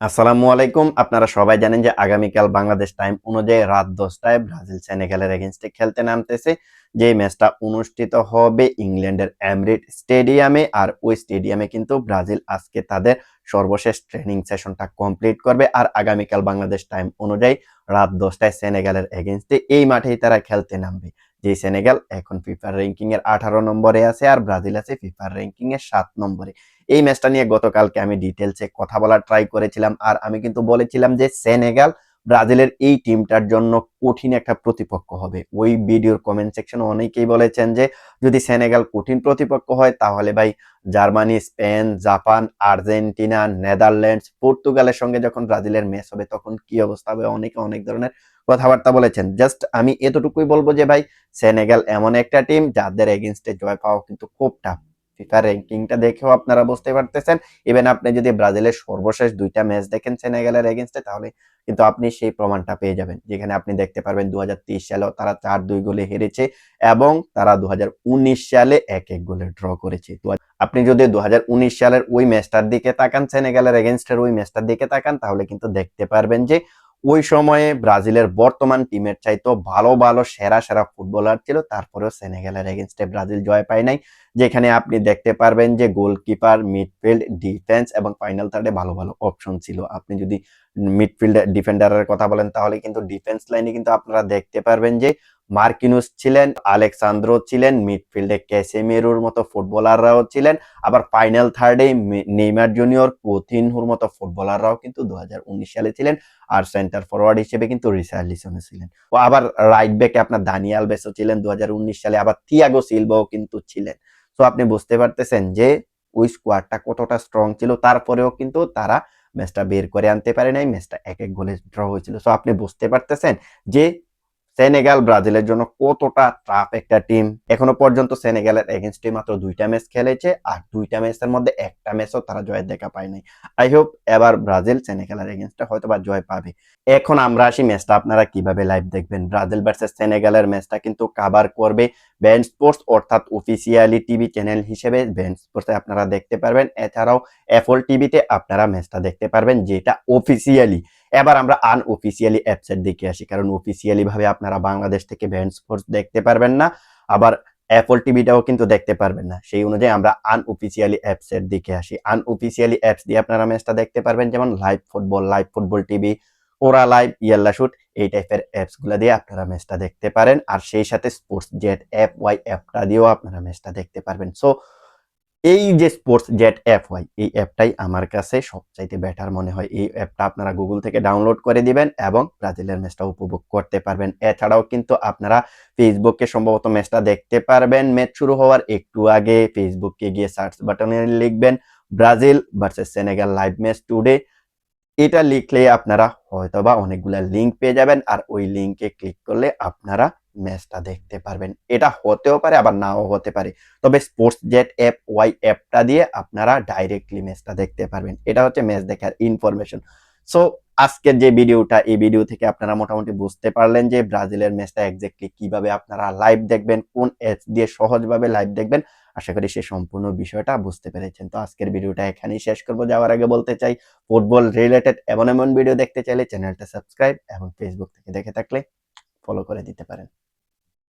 আসসালামু আলাইকুম। আপনারা সবাই জানেন যে আগামীকাল বাংলাদেশ টাইম অনুযায়ী রাত দশটায় ব্রাজিল সেনেগালের এগেনস্টে খেলতে নামতেছে। যে ম্যাচটা অনুষ্ঠিত হবে ইংল্যান্ডের এমরিট স্টেডিয়ামে। আর ওই স্টেডিয়ামে কিন্তু ব্রাজিল আজকে তাদের সর্বশেষ ট্রেনিং সেশনটা কমপ্লিট করবে। আর আগামীকাল বাংলাদেশ টাইম অনুযায়ী রাত দশটায় সেনেগালের এগেনস্টে এই মাঠেই তারা খেলতে নামবে। যে সেনেগাল এখন ফিফার র্যাঙ্কিং এর আঠারো নম্বরে আছে আর ব্রাজিল আছে ফিফার র্যাঙ্কিং এর সাত নম্বরে। এই ম্যাচটা নিয়ে গতকালকে আমি ডিটেলসে কথা বলার ট্রাই করেছিলাম আর আমি কিন্তু বলেছিলাম যে সেনেগাল ব্রাজিলের এই টিমটার জন্য কঠিন একটা প্রতিপক্ষ হবে। ওই ভিডিওর কমেন্ট সেকশনে অনেকেই বলেছেন যে যদি সেনেগাল কঠিন প্রতিপক্ষ হয় তাহলে ভাই Germany, Spain, Japan, Argentina, Netherlands, পর্তুগালের সঙ্গে যখন ব্রাজিলের ম্যাচ হবে তখন কি অবস্থা হবে? অনেকে অনেক ধরনের কথাবার্তা বলেছেন। জাস্ট আমি এতটুকুই বলব যে ভাই সেনেগাল এমন একটা টিম যাদের এগেনস্টে জয় পাওয়া কিন্তু খুব টাফ ফিফা র্যাঙ্কিংটা দেখেও আপনারা বুঝতে পারতেছেন। ইভেন আপনি যদি ব্রাজিলের সর্বশেষ দুইটা ম্যাচ দেখেন সেনেগালের এগেনস্টে তাহলে কিন্তু আপনি সেই প্রমাণটা পেয়ে যাবেন। যেখানে আপনি দেখতে পারবেন দু হাজার তেইশ সালেও তারা চার দুই গোলে হেরেছে এবং তারা দু হাজার উনিশ সালে এক এক গোলে ড্র করেছে। আপনি যদি দু হাজার উনিশ সালের ওই ম্যাচটার দিকে তাকান সেনেগালের এগেনস্টের ওই ম্যাচটার দিকে তাকান, তাহলে কিন্তু দেখতে পারবেন যে ওই সময়ে ব্রাজিলের বর্তমান টিমের চাইতো ভালো ভালো, সেরা সেরা ফুটবলার ছিল। তারপরেও সেনেগালের এগেনস্টে ব্রাজিল জয় পায় নাই। যেখানে আপনি দেখতে পারবেন যে গোলকিপার মিডফিল্ড ডিফেন্স এবং ফাইনাল থার্ডে ভালো ভালো অপশন ছিল। আপনি যদি মিডফিল্ড ডিফেন্ডারের কথা বলেন, তাহলে কিন্তু ডিফেন্স লাইনে কিন্তু আপনারা দেখতে পারবেন যে মার্কিনুস ছিলেন, আলেকসান্দ্রো ছিলেন মিডফিল্ডে ক্যাসেমেরুর মতো ফুটবলাররাও ছিলেন, আবার ফাইনাল থার্ডে নেইমার জুনিয়র কোথিনহুর মতো ফুটবলাররাও কিন্তু দুহাজার উনিশ সালে ছিলেন, আর সেন্টার ফরওয়ার্ড হিসেবে কিন্তু রিসার্লিসনে ছিলেন। ও আবার রাইট ব্যাকে আপনার দানিয়াল বেসো ছিলেন দু হাজার উনিশ সালে, আবার থিয়াগো সিলভাও কিন্তু ছিলেন। তো আপনি বুঝতে পারতেছেন যে ওই স্কোয়াডটা কতটা স্ট্রং ছিল, তারপরেও কিন্তু তারা ম্যাচটা বের করে আনতে পারে নাই, ম্যাচটা এক এক গোলে ড্র হয়েছিল। সো আপনি বুঝতে পারতেছেন যে সেনেগাল ব্রাজিলের জন্য কতটা টাফ একটা টিম এখনও পর্যন্ত সেনেগালের এগেনস্টে মাত্র দুইটা ম্যাচ খেলেছে আর দুইটা ম্যাচের মধ্যে একটা ম্যাচও তারা জয়ের দেখা পায় নাই। আই হোপ এবার ব্রাজিল সেনেগালের এগেনস্টে হয়তো বা জয় পাবে। এখন আমরা আসি ম্যাচটা আপনারা কীভাবে লাইভ দেখবেন? ব্রাজিল ভার্সেস সেনেগালের ম্যাচটা কিন্তু কাভার করবে ব্যান্ড স্পোর্টস অর্থাৎ অফিসিয়ালি টিভি চ্যানেল হিসেবে ব্যান্ড স্পোর্টসে আপনারা দেখতে পারবেন। এছাড়াও এফল টিভিতে আপনারা ম্যাচটা দেখতে পারবেন, যেটা অফিসিয়ালি এবার আমরা আনঅফিসিয়ালি অ্যাপসের দিকে আসি, কারণ ভাবে আপনারা বাংলাদেশ থেকে ব্যান্ড স্পোর্টস দেখতে পারবেন না, আবার অ্যাপল টিভিটাও কিন্তু দেখতে পারবেন না। সেই অনুযায়ী আমরা আনঅফিসিয়ালি অ্যাপসের দিকে আসি। আনঅফিসিয়ালি অ্যাপস দিয়ে আপনারা ম্যাচটা দেখতে পারবেন, যেমন live football live football TV ওরা লাইভ ইয়াল্লা শুট এই টাইপের অ্যাপসগুলো দিয়ে আপনারা ম্যাচটা দেখতে পারেন। আর সেই সাথে স্পোর্টস জেট অ্যাপ ওয়াই অ্যাপটা দিয়েও আপনারা ম্যাচটা দেখতে পারবেন। সো এই যে স্পোর্টস জেট অ্যাপ হয়, এই অ্যাপটাই আমার কাছে সবচাইতে বেটার মনে হয়। এই অ্যাপটা আপনারা গুগল থেকে ডাউনলোড করে দিবেন এবং ব্রাজিলের ম্যাচটা উপভোগ করতে পারবেন। এছাড়াও কিন্তু আপনারা ফেসবুকে সম্ভবত ম্যাচটা দেখতে পারবেন। ম্যাচ শুরু হওয়ার একটু আগে ফেসবুকে গিয়ে সার্চ বাটনে লিখবেন, Brazil versus Senegal live match today এটা লিখলে আপনারা হয়তোবা অনেকগুলা লিঙ্ক পেয়ে যাবেন। আর ওই লিঙ্কে ক্লিক করলে আপনারা ম্যাচটা দেখতে পারবেন। এটা হতেও পারে, আবার নাও হতে পারে। তবে স্পোর্টস জেট অ্যাপ ওয়াই অ্যাপটা দিয়ে আপনারা ডাইরেক্টলি ম্যাচটা দেখতে পারবেন। এটা হচ্ছে ম্যাচ দেখার ইনফরমেশন সো আজকের যে ভিডিওটা, এই ভিডিও থেকে আপনারা মোটামুটি বুঝতে পারলেন যে ব্রাজিলের ম্যাচটা এক্স্যাক্টলি কীভাবে আপনারা লাইভ দেখবেন, কোন অ্যাপস দিয়ে সহজভাবে লাইভ দেখবেন। আশা করি সে সম্পূর্ণ বিষয়টা বুঝতে পেরেছেন। তো আজকের ভিডিওটা এখানেই শেষ করব। যাওয়ার আগে বলতে চাই ফুটবল রিলেটেড এমন এমন ভিডিও দেখতে চাইলে চ্যানেলটা সাবস্ক্রাইব এবং ফেসবুক থেকে দেখে থাকলে ফলো করে দিতে পারেন।